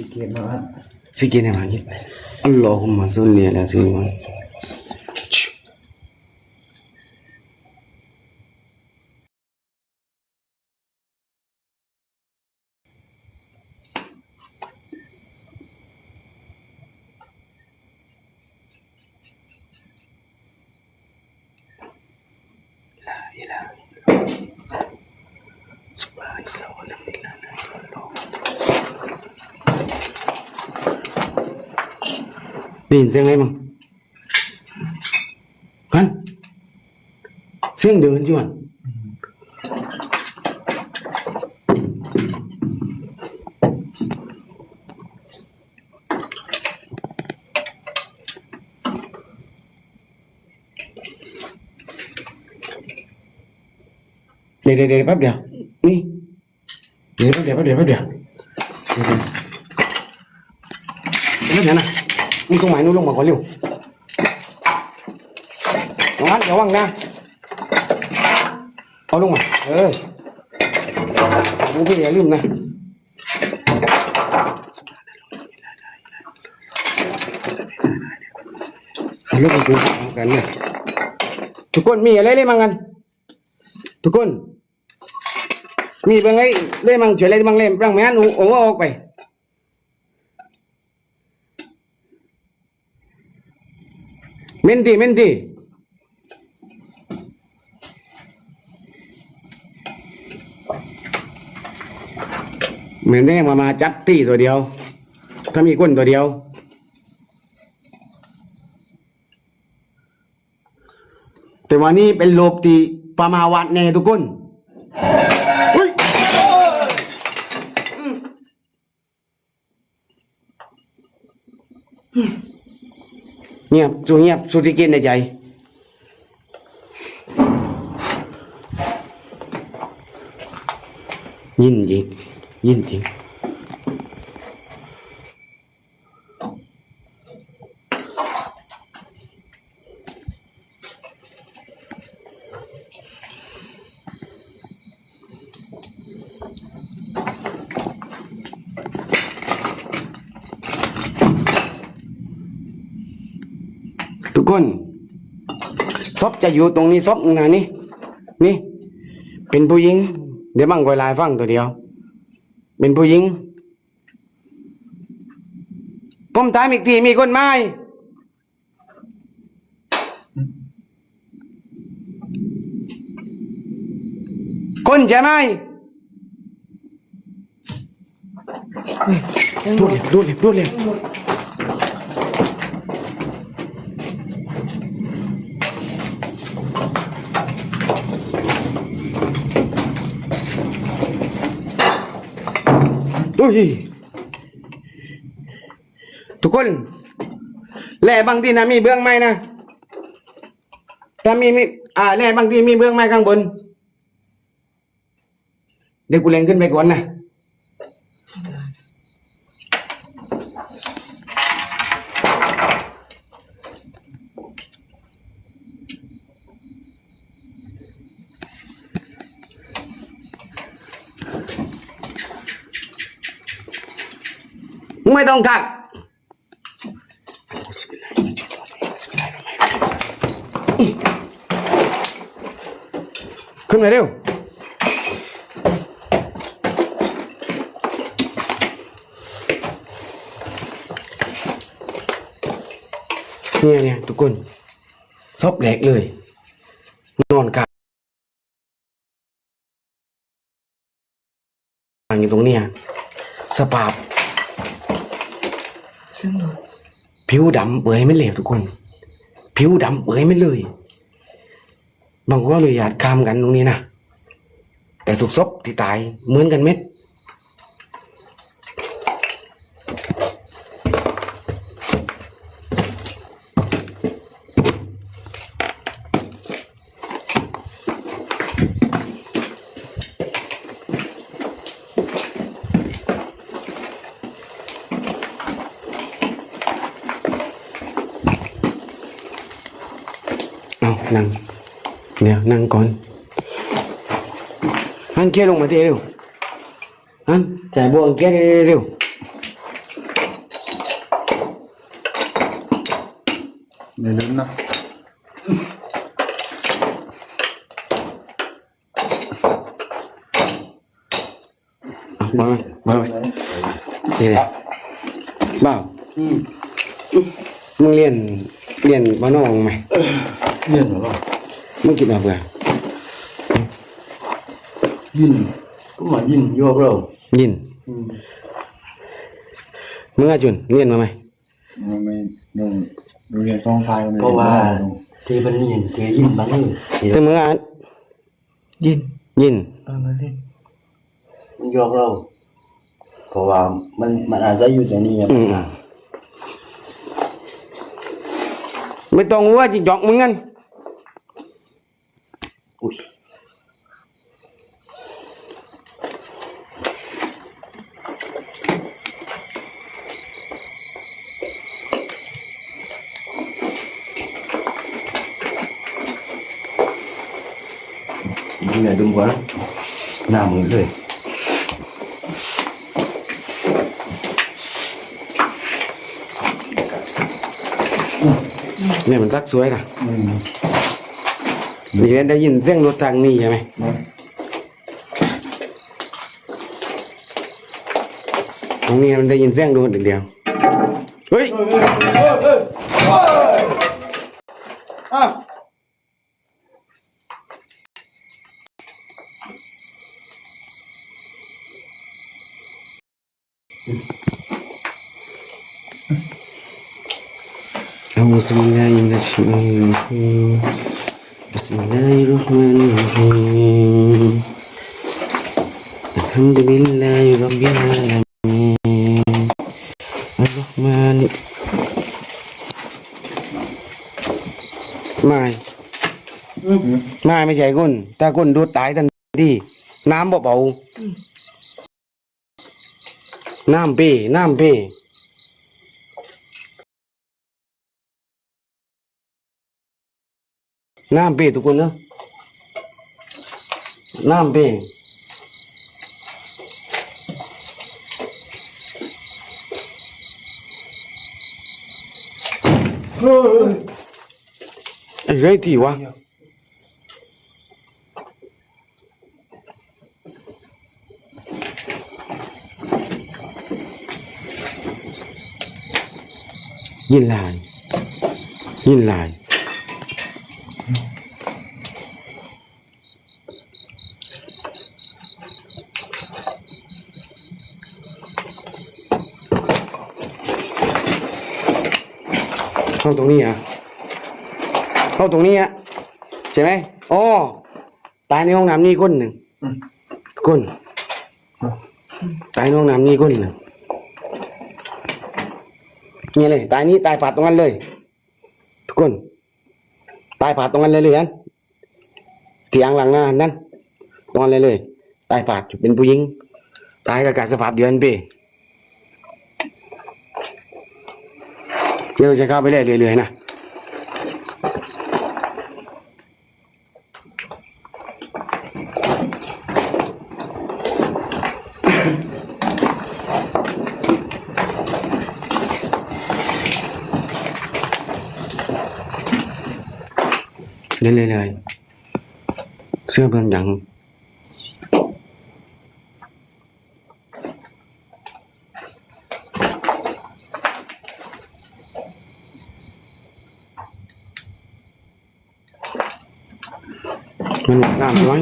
চিকেন চিকেনে ভাগে পাইছে আল্লাহ মাসুল নিয়ে আছে ได้ยินเสียงอะไรมั้งฮันเสียงเดินจวนเดี๋ยวเดี๋ยวเดี๋ยวแป๊บเดียวนี่เดี๋ยวแป๊บเดียวแป๊บเดียวแป๊บเดียวเดี๋ยวเดี๋ยวแป๊บเดียวนะ มึงตรงไหนนู้นลงมาก่อนเร็วน้องอันระวังนะ เอาลงมา เออมึงพี่อย่าลืมนะลูกไปดูกันเนี่ยทุกคนมีอะไรเล่มั่งกัน ทุกคน มีเป็นไงเล่มั่งช่วยอะไรมั่งเล่มร่างแม่นโอ้โออกไป เมนตีเมนตีเหมือนได้มามาจัดตีตัวเดียว ถ้ามีก้นตัวเดียว แต่วันนี้เป็นโลบที่ปามาวัดแน่ทุกคนเฮ้ย เงียบสุเงียบสุที่กินในใจยินจริงยินจริง ทุกคนซบจะอยู่ตรงนี้ซบนะนี่นี่ เป็นผู้หญิง เดี๋ยวมั่งคอยลายฟังตัวเดียว เป็นผู้หญิงผมถามอีกทีมีคนไหมคนใช่ไหมรวดเร็วรวดเร็วรวดเร็ว ดุยทุกคนแหล่บางทีนะมีเบื้องไม้นะถ้ามีมีอ่าแหล่บางทีมีเบื้องไม้ข้างบน เดี๋ยวกูเล่งขึ้นไปก่อนนะ ไม่ต้องกักขึ้นมาเร็วเนี่ยเนี่ยทุกคนซบแหลกเลย นอนกลางอยู่ตรงเนี้ยสภาพ ผิวดำเปื่อยไม่เหลวทุกคน ผิวดำเปื่อยไม่เลย บางคนอนุญาตข้ามกันตรงนี้นะแต่ถูกซบที่ตายเหมือนกันเม็ด นั่งเนี่ยนั่งก่อนอันเคียลงมาทีเร็วอันแต่บวกเคียเร็วเดี๋ยวลืมนะมามานี่แหละบ้ามึงเรียนเรียนบ้านน้องไหม เย็นเหรอมึงกินมาเบื่อยินก็มายินโยกเรายินมึงอาจุนเรียนมาไหมมันไม่ลงโรงเรียนต้องทายมันเพราะว่าที่มันนี่ที่ยินบางนี่แต่มึงอ่านยินยินเออมาสิมันยอกเราเพราะว่ามันมันอาศัยอยู่แต่นี่อืมไม่ต้องว่าจิจอกมึงงั้น อุ้ยนี่แหละดุมกว่านะห น้ามือเลย เนี่ยมันสักสวยนะ อืม นี่ได้ยินเสียงรถทางนี้ใช่ไหม นะ ตรงนี้มันได้ยินเสียงรถเดียวเฮ้ย أعوذ بالله من الشيطان الرجيم بسم الله الرحمن الرحيم الحمد لله رب العالمين الرحمن ไม่ไม่ไม่ใช่ก้นถ้าก้นดูดตายทันทีน้ำเบาๆน้ำเป้น้ำเป้ น้ำเป้ทุกคนนะน้ำเป้ไอ้ไรที่วะยินลายยินลาย เข้าตรงนี้อะเข้าตรงนี้อะใช่ไหมอ๋อตายในห้องน้ำนี่ก้นหนึ่งก้นตายในห้องน้ำนี่ก้นหนึ่งนี่เลยตายนี้ตายผาดตรงนั้นเลย ทุกคน ตายผาดตรงนั้นเลยเลยอันเตียงหลังหน้านั่นตรงนั้นเลยเลย ตายผาดเป็นผู้หญิง ตายกับการสภาพเดือนปี เดี๋ยวจะเข้าไปเรื่อยๆนะเรื่อยๆเสื้อเบื้องหลัง มันน้ำน้อย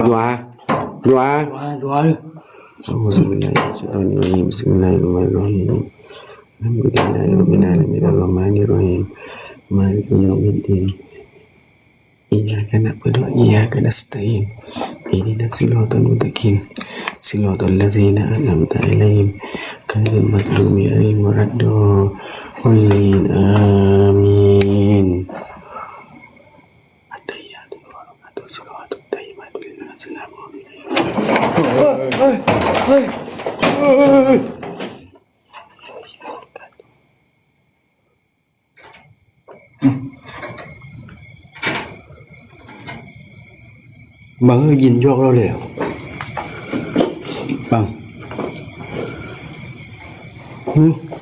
ดวาดวาดวาดวาโอ้สมิลลาฮิชะตานิรหิมบิสมิลลาฮิวเราะห์มานิรเราะฮีมอัลฮัดุลิลลาฮิร็อบบิลอาลามีนอัลลอฮุมานิรราะฮีมมาลิกยอมิดดีนอียากะนะบุดุอียากะนัสตัยนอีดินัสิลอตัลมุตะกินซิลอตัลลซีนะอันอัมตะอิลัยฮิ غير المطلوب أي مرد واللين آمين التحيات والبركات والصلوات الدائمات لله سلام bằng nhìn vô đâu liền bằng Hmm?